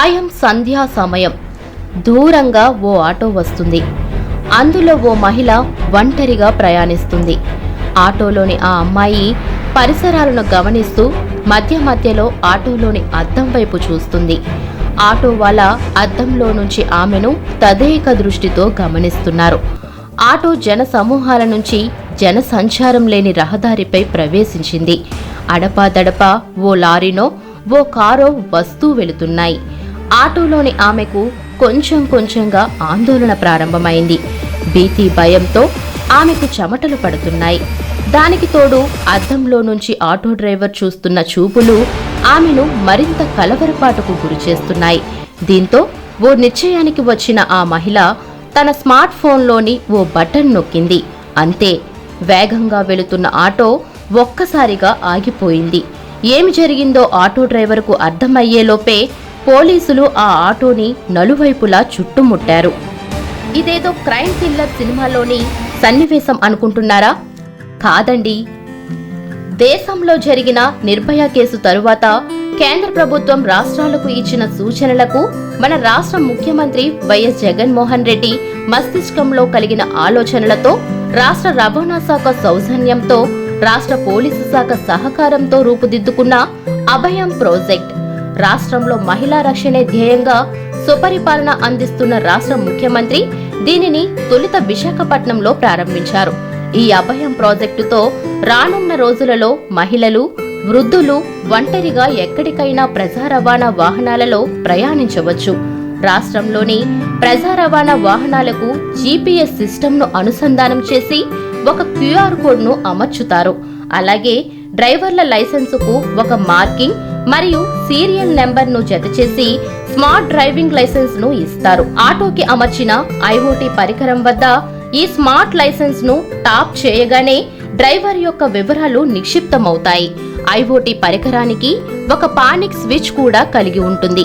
సాయం సంధ్యా సమయం. దూరంగా ఓ ఆటో వస్తుంది. అందులో ఓ మహిళ ఒంటరిగా ప్రయాణిస్తుంది. ఆటోలోని ఆ అమ్మాయి పరిసరాలను గమనిస్తూ మధ్య మధ్యలో ఆటోలోని అద్దం వైపు చూస్తుంది. ఆటో వాళ్ళ అద్దంలో నుంచి ఆమెను తదేక దృష్టితో గమనిస్తున్నారు. ఆటో జన సమూహాల నుంచి జన సంచారం లేని రహదారిపై ప్రవేశించింది. అడపాదడపా ఓ లారీనో ఓ కారో వస్తూ వెళుతున్నాయి. ఆటోలోని ఆమెకు కొంచెం కొంచెంగా ఆందోళన ప్రారంభమైంది. భీతి భయంతో ఆమెకు చెమటలు పడుతున్నాయి. దానికి తోడు అద్దంలో నుంచి ఆటో డ్రైవర్ చూస్తున్న చూపులు ఆమెను మరింత కలవరపాటుకు గురిచేస్తున్నాయి దీంతో ఓ నిశ్చయానికి వచ్చిన ఆ మహిళ తన స్మార్ట్ ఫోన్లోని ఓ బటన్ నొక్కింది. అంతే వేగంగా వెళుతున్న ఆటో ఒక్కసారిగా ఆగిపోయింది. ఏమి జరిగిందో ఆటో డ్రైవర్కు అర్థమయ్యేలోపే పోలీసులు ఆ ఆటోని నలువైపులా చుట్టుముట్టారు. ఇదేదో క్రైమ్ థ్రిల్లర్ సినిమాలోని సన్నివేశం అనుకుంటున్నారా? కాదండి. దేశంలో జరిగిన నిర్భయ కేసు తరువాత కేంద్ర ప్రభుత్వం రాష్ట్రాలకు ఇచ్చిన సూచనలకు మన రాష్ట్ర ముఖ్యమంత్రి వైఎస్ జగన్మోహన్ రెడ్డి మస్తిష్కంలో కలిగిన ఆలోచనలతో రాష్ట్ర రవాణా శాఖ సౌజన్యంతో రాష్ట్ర పోలీసు శాఖ సహకారంతో రూపుదిద్దుకున్న అభయం ప్రాజెక్ట్. రాష్ట్రంలో మహిళా రక్షణే ధ్యేయంగా సుపరిపాలన అందిస్తున్న రాష్ట్ర ముఖ్యమంత్రి దీనిని తొలుత విశాఖపట్నంలో ప్రారంభించారు. ఈ అభయం ప్రాజెక్టుతో రానున్న రోజులలో మహిళలు వృద్ధులు ఒంటరిగా ఎక్కడికైనా ప్రజా రవాణా వాహనాలలో ప్రయాణించవచ్చు. రాష్ట్రంలోని ప్రజా రవాణా వాహనాలకు జీపీఎస్ సిస్టమ్ను అనుసంధానం చేసి ఒక క్యూఆర్ కోడ్ను అమర్చుతారు. అలాగే డ్రైవర్ల లైసెన్సుకు ఒక మార్కింగ్ మరియు సీరియల్ నెంబర్ను జతచేసి స్మార్ట్ డ్రైవింగ్ లైసెన్స్ను ఇస్తారు. ఆటోకి అమర్చిన ఐఓటీ పరికరం వద్ద ఈ స్మార్ట్ లైసెన్స్ను టాప్ చేయగానే డ్రైవర్ యొక్క వివరాలు నిక్షిప్తమవుతాయి. ఐఓటీ పరికరానికి ఒక పానిక్ స్విచ్ కూడా కలిగి ఉంటుంది.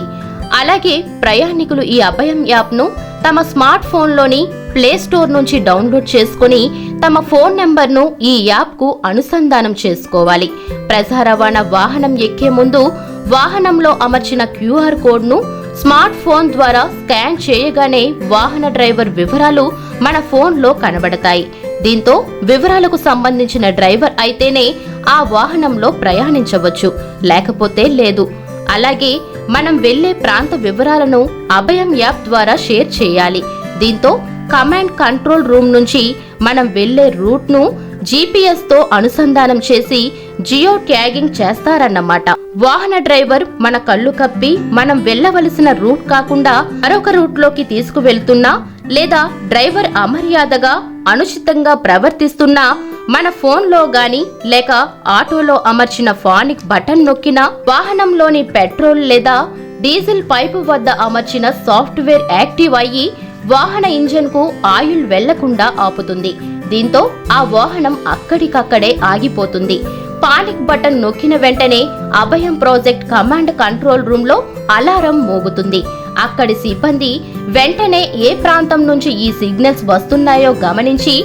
అలాగే ప్రయాణికులు ఈ అభయం యాప్ను తమ స్మార్ట్ ఫోన్లోని ప్లే స్టోర్ నుంచి డౌన్లోడ్ చేసుకుని తమ ఫోన్ నెంబర్ను ఈ యాప్కు అనుసంధానం చేసుకోవాలి. ప్రజా రవాణా వాహనం ఎక్కే ముందు వాహనంలో అమర్చిన క్యూఆర్ కోడ్ను స్మార్ట్ ఫోన్ ద్వారా స్కాన్ చేయగానే వాహన డ్రైవర్ వివరాలు మన ఫోన్లో కనబడతాయి. దీంతో వివరాలకు సంబంధించిన డ్రైవర్ అయితేనే ఆ వాహనంలో ప్రయాణించవచ్చు. లేకపోతే లేదు. అలాగే మనం వెళ్ళే ప్రాంత వివరాలను అభయం యాప్ ద్వారా షేర్ చేయాలి. దీంతో కమాండ్ కంట్రోల్ రూమ్ నుంచి మనం వెళ్ళే రూట్ను జీపీఎస్తో అనుసంధానం చేసి జియో ట్యాగింగ్ చేస్తారన్నమాట. వాహన డ్రైవర్ మన కళ్ళు కప్పి మనం వెళ్ళవలసిన రూట్ కాకుండా మరొక రూట్లోకి తీసుకువెళ్తున్నా లేదా డ్రైవర్ అమర్యాదగా అనుచితంగా ప్రవర్తిస్తున్నా మన ఫోన్లో గాని లేక ఆటోలో అమర్చిన ఫానిక్ బటన్ నొక్కిన వాహనంలోని పెట్రోల్ లేదా డీజిల్ పైపు వద్ద అమర్చిన సాఫ్ట్వేర్ యాక్టివ్ అయ్యి వాహన ఇంజన్కు ఆయిల్ వెళ్ళకుండా ఆపుతుంది. దీంతో ఆ వాహనం అక్కడికక్కడే ఆగిపోతుంది. పానిక్ బటన్ నొక్కిన వెంటనే అభయం ప్రాజెక్ట్ కమాండ్ కంట్రోల్ రూమ్లో అలారం మోగుతుంది. అక్కడి సిబ్బంది వెంటనే ఏ ప్రాంతం నుంచి ఈ సిగ్నల్స్ వస్తున్నాయో గమనించి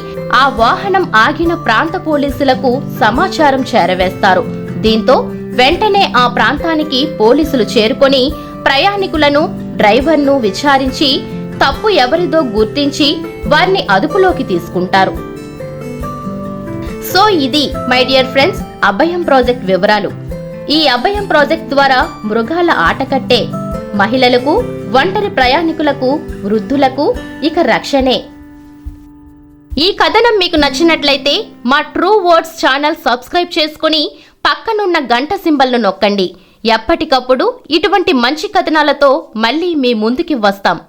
ఆ వాహనం ఆగిన ప్రాంత పోలీసులకు సమాచారం చేరవేస్తారు. దీంతో వెంటనే ఆ ప్రాంతానికి పోలీసులు చేరుకొని ప్రయాణికులను డ్రైవర్ను విచారించి తప్పు ఎవరిదో గుర్తించి వారిని అదుపులోకి తీసుకుంటారు. సో ఇది my dear friends Abhayam project వివరాలు. ఈ అభయం ప్రాజెక్ట్ ద్వారా మృగాల ఆటకట్టే మహిళలకు ఒంటరి ప్రయాణికులకు వృద్ధులకు ఇక రక్షణే. ఈ కథనం మీకు నచ్చినట్లయితే మా ట్రూ వర్డ్స్ ఛానల్ సబ్స్క్రైబ్ చేసుకుని పక్కనున్న గంట సింబల్ను నొక్కండి. ఎప్పటికప్పుడు ఇటువంటి మంచి కథనాలతో మళ్ళీ మీ ముందుకి వస్తాం.